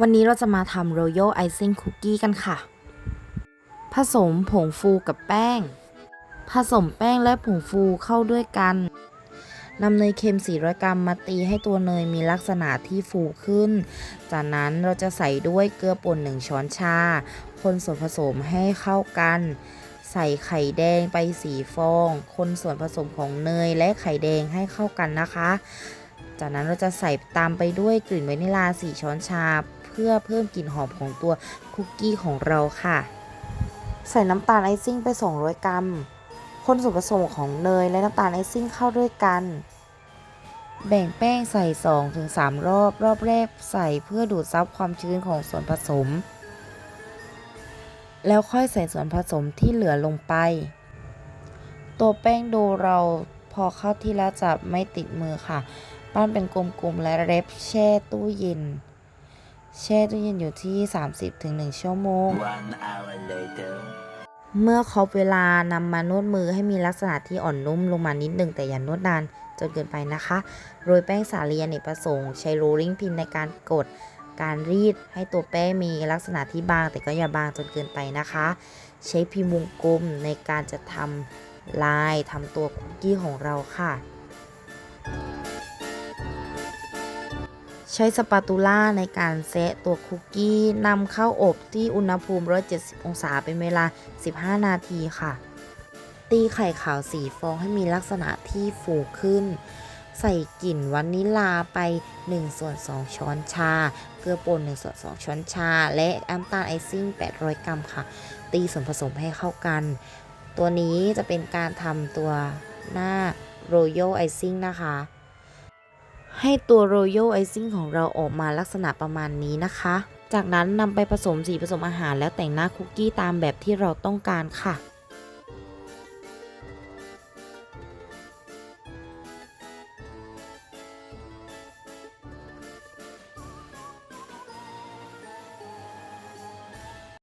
วันนี้เราจะมาทำ Royal Icing Cookie กันค่ะ ผสมผงฟูกับแป้ง ผสมแป้งและผงฟูเข้าด้วยกันนำเนยเค็ม 400 กรัมมาตีให้ตัวเนยมีลักษณะที่ฟูขึ้น จากนั้นเราจะใส่ด้วยเกลือป่น 1 ช้อนชา คนส่วนผสมให้เข้ากัน ใส่ไข่แดงไป4ฟอง คนส่วนผสมของเนยและไข่แดงให้เข้ากันนะคะ จากนั้นเราจะใส่ตามไปด้วยกลิ่นวานิลา4ช้อนชา เพื่อเพิ่มกลิ่นหอมของตัวคุกกี้ของเราค่ะ ใส่น้ำตาลไอซิ่งไป 200 กรัม คนส่วนผสมของเนยและน้ำตาลไอซิ่งเข้าด้วยกันแบ่งแป้งใส่ 2-3 รอบ รอบแรกใส่เพื่อดูดซับความชื้นของส่วนผสม แล้วค่อยใส่ส่วนผสมที่เหลือลงไป ตัวแป้งโดเราพอเข้าที่แล้วจะไม่ติดมือค่ะ ปั้นเป็นกลมๆและเร็บแช่ตู้เย็น แช่ตู้เย็นอยู่ที่ 30-1 ชั่วโมง One hour later. เมื่อครบเวลานำมานวดมือให้มีลักษณะที่อ่อนนุ่มลงมานิดหนึ่งแต่อย่านวดนานจนเกินไปนะคะ โรยแป้งสาลีอเนกประสงค์ ใช้โรลลิ่งพินในการกด การรีดให้ตัวแป้งมีลักษณะที่บางแต่ก็อย่าบางจนเกินไปนะคะ ใช้พิมพ์วงกลมในการจะทำลายทำตัวคุกกี้ของเราค่ะ ใช้สปาตูล่าในการแซะตัวคุกกี้นำเข้าอบที่อุณหภูมิ 170 องศาเป็นเวลา 15 นาทีค่ะ ตีไข่ขาวสีฟองให้มีลักษณะที่ฟูขึ้น ใส่กลิ่นวานิลาไป1ส่วน2ช้อนชา เกลือป่น1ส่วน2ช้อนชา และน้ำตาลไอซิ่ง 800 กรัมค่ะ ตีส่วนผสมให้เข้ากัน ตัวนี้จะเป็นการทำตัวหน้า Royal Icing นะคะ ให้ตัว Royal Icing ของเราออกมาลักษณะประมาณนี้นะคะ จากนั้นนำไปผสมสีผสมอาหารแล้วแต่งหน้าคุกกี้ตามแบบที่เราต้องการค่ะ